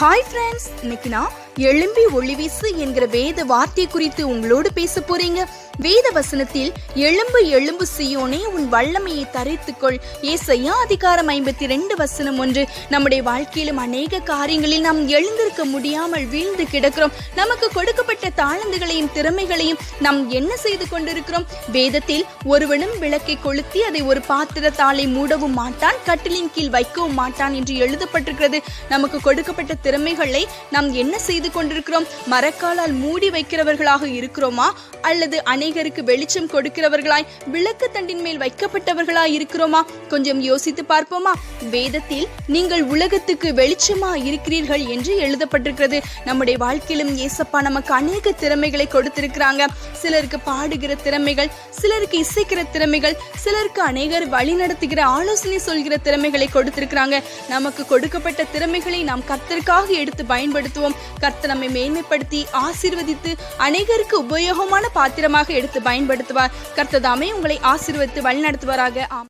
Hi friends இன்னைக்கு நான் எழும்பி ஒளிவீசு என்கிற வேத வார்த்தை குறித்து உங்களோடு பேச போறீங்க. வேத வசனத்தில் எழும்பு எழும்பு சியோனே உன் வல்லமையை தரித்துக்கொள் ஏசையா அதிகாரம் ஐம்பத்தி ரெண்டு வசனம் ஒன்று. நம்முடைய வாழ்க்கையிலும் அநேக காரியங்களில் நாம் எழுந்திருக்க முடியாமல் வீழ்ந்து கிடக்கிறோம். நமக்கு கொடுக்கப்பட்ட தாளந்துகளையும் திறமைகளையும் நாம் என்ன செய்து கொண்டிருக்கிறோம்? வேதத்தில் ஒருவனும் விளக்கை கொளுத்தி அதை ஒரு பாத்திரத்தாலே மூடவும் மாட்டான் கட்டிலின் கீழ் வைக்கவும் மாட்டான் என்று எழுதப்பட்டிருக்கிறது. நமக்கு கொடுக்கப்பட்ட திறமைகளை நாம் என்ன செய்து செய்து கொண்டிருக்கிறோம். மரக்காலால் மூடி வைக்கிறவர்களாக இருக்கிறோமா? அல்லது அநேகருக்கு வெளிச்சம் கொடுக்கிறவர்களாய் விளக்கு தண்டின் மேல் வைக்கப்பட்டவர்களாய் இருக்கிறோமா? கொஞ்சம் யோசித்து பார்ப்போமா? வேதத்தில் நீங்கள் உலகத்துக்கு வெளிச்சமா இருக்கிறீர்கள் என்று எழுதப்பட்டிருக்கிறது. நம்முடைய வாழ்க்கையிலும் ஏசப்பா நமக்கு அநேக திறமைகளை கொடுத்திருக்கிறாங்க. சிலருக்கு பாடுகிற திறமைகள் சிலருக்கு இசைக்கிற திறமைகள் சிலருக்கு அநேகர் வழி நடத்துகிற ஆலோசனை சொல்கிற திறமைகளை கொடுத்திருக்கிறாங்க. நமக்கு கொடுக்கப்பட்ட திறமைகளை நாம் கத்திற்காக எடுத்து பயன்படுத்துவோம். கர்த்த நம்மை மேன்மைப்படுத்தி ஆசீர்வதித்து அநேகருக்கு உபயோகமான பாத்திரமாக எடுத்து பயன்படுத்துவார். கர்த்ததாமே உங்களை ஆசீர்வதித்து வழிநடத்துவாராக. ஆம்.